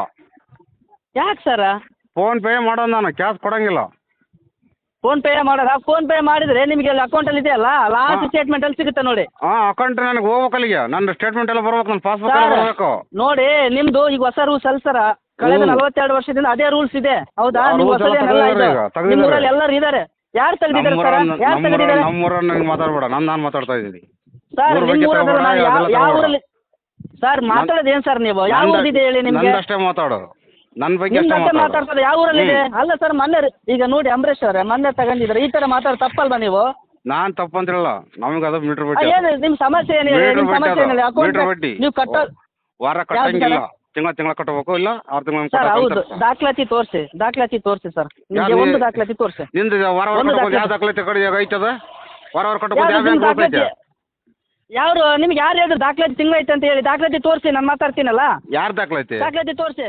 ಯಾಕೆ ಸರ್ ಫೋನ್ ಪೇ ಮಾಡೋದು ನಾನು ಕ್ಯಾಶ್ ಕೊಡಂಗಿಲ್ಲ. ಫೋನ್ ಪೇ ಮಾಡೋದಾ. ಫೋನ್ ಪೇ ಮಾಡಿದ್ರೆ ನಿಮಗೆ ಅಲ್ಲಿ ಅಕೌಂಟಲ್ಲಿ ಇದೆಯಲ್ಲ ಲಾಸ್ಟ್ ಸ್ಟೇಟ್ಮೆಂಟ್ ಅಲ್ಲಿ ಸಿಗುತ್ತೆ ನೋಡಿ. ಹಾಂ ಅಕೌಂಟ್ ನನಗೆ ಹೋಗ್ಬೇಕು ಅಲ್ಲಿಗೆ. ನನ್ನ ಸ್ಟೇಟ್ಮೆಂಟ್ ಎಲ್ಲ ಬರ್ಬೇಕು ನನ್ನ ಪಾಸ್ಬುಕ್ ಎಲ್ಲ ಸರ್, ಬರಬೇಕು. ನೋಡಿ ನಿಮ್ದು ಈಗ ಹೊಸ ರೂಲ್ಸ್ ಅಲ್ಲ ಸರ್ ಕಳೆದ. ನಲವತ್ತೆರಡು ವರ್ಷದಿಂದ ಅದೇ ರೂಲ್ಸ್ ಇದೆ. ಹೌದಾ? ಆ rules ಎಲ್ಲ ಹೊಸದೇನಲ್ಲ ಇದು. ತೆಗ್ದಿದ್ದಾರೆ ಈಗ, ತೆಗ್ದಿದ್ದಾರೆ. ನಿಮ್ಮ ಊರಲ್ಲಿ ಎಲ್ಲರೂ ಇದ್ದಾರೆ. ಯಾರು ತೆಗ್ದಿದ್ದಾರೆ ಸರ್ ಯಾರು ತೆಗ್ದಿದ್ದಾರೆ? ನಮ್ಮೂರ ನನಗೆ ಮಾತಾಡ್ಬೇಡ. ನಾನು ನಾನು ಮಾತಾಡ್ತಾ ಇದ್ದೀನಿ. ಸರ್ ಊರ್ ನಿಮ್ಮ ಬಗ್ಗೆ ಯಾವ ಅದೆಲ್ಲ ಯಾವ ತಗೊಬೇಡ. ಊರಲ್ಲಿ ಸರ್ ಮಾತಾಡೋದು ಏನು ಸರ್ ನೀವು? ಯಾವ ಊರಿದೆ ಹೇಳಿ ನಿಮಗೆ? ನಂದಷ್ಟೇ ಮಾತಾಡೋದು. ನನ್ನ ಬಗ್ಗೆ ನಿಮ್ಮ ಅಷ್ಟೇ ಮಾತಾಡ್ತಾರೆ ಯಾವ ಊರಲ್ಲಿದೆ? ಅಲ್ಲ ಸರ್ ಮೊನ್ನೆ ಈಗ ನೋಡಿ ಅಂಬರೀಶ್ ಅವರೇ ಮೊನ್ನೆ ತಗೊಂಡಿದ್ದಾರೆ. ಈ ತರ ಮಾತಾಡ್ ತಪ್ಪಲ್ವಾ ನೀವು? ನಾನು ತಪ್ಪು ಅಂತಿರಲ್ಲ ನಮ್ಗೆ ಅದು ಮೀಟರ್ ಆ, ಬಡ್ಡಿ ಏನು ನಿಮ್ಮ ಸಮಸ್ಯೆ ಏನು ಹೇಳಿ ಮೀಟರ್ ನಿಮ್ಮ ಬಡ್ಡಿ ಸಮಸ್ಯೆ ಏನಿಲ್ಲ ಅದು ಅಕೌಂಟ್ ಮೀಟರ್ ಬಡ್ಡಿ. ನೀವು ಕಟ್ಟ ವಾರ ಯಾವ್ದು ಕಟ್ಟಂಗಿಲ್ಲ. ಸರ್? ತಿಂಗಳ ತಿಂಗಳ ಕಟ್ಟಬೇಕು ಇಲ್ಲ ಆರು ತಿಂಗಳ ಸರ್ ಹೌದು. ದಾಖಲಾತಿ ತೋರಿಸಿ. ದಾಖಲಾತಿ ತೋರಿಸಿ ಸರ್. ನಿಮಗೆ ಯಾವ್ದು? ಒಂದು ದಾಖಲಾತಿ ತೋರಿಸಿ. ನಿಮ್ದು ವಾರ ವಾರ ಒಂದು ಕಟ್ಬೋದು ಯಾವ ದಾಖಲಾತಿ ಕಡೆ ಐತದ? ವಾರ ವಾರ ಯಾವ್ದು ಯಾವ ನಿಮ್ಮ ಬ್ಯಾಂಕ್ ದಾಖಲಾತಿ? ಯಾರು ನಿಮ್ಗೆ ಯಾರು ಹೇಳಿದ್ರು ದಾಖಲಾತಿ ತಿಂಗಳೈತೆ ಅಂತ ಹೇಳಿ. ದಾಖಲಾತಿ ತೋರಿಸಿ ನಾನು ಮಾತಾಡ್ತೀನಲ್ಲ? ಯಾರು ದಾಖಲಾತಿ? ದಾಖಲಾತಿ ತೋರಿಸಿ.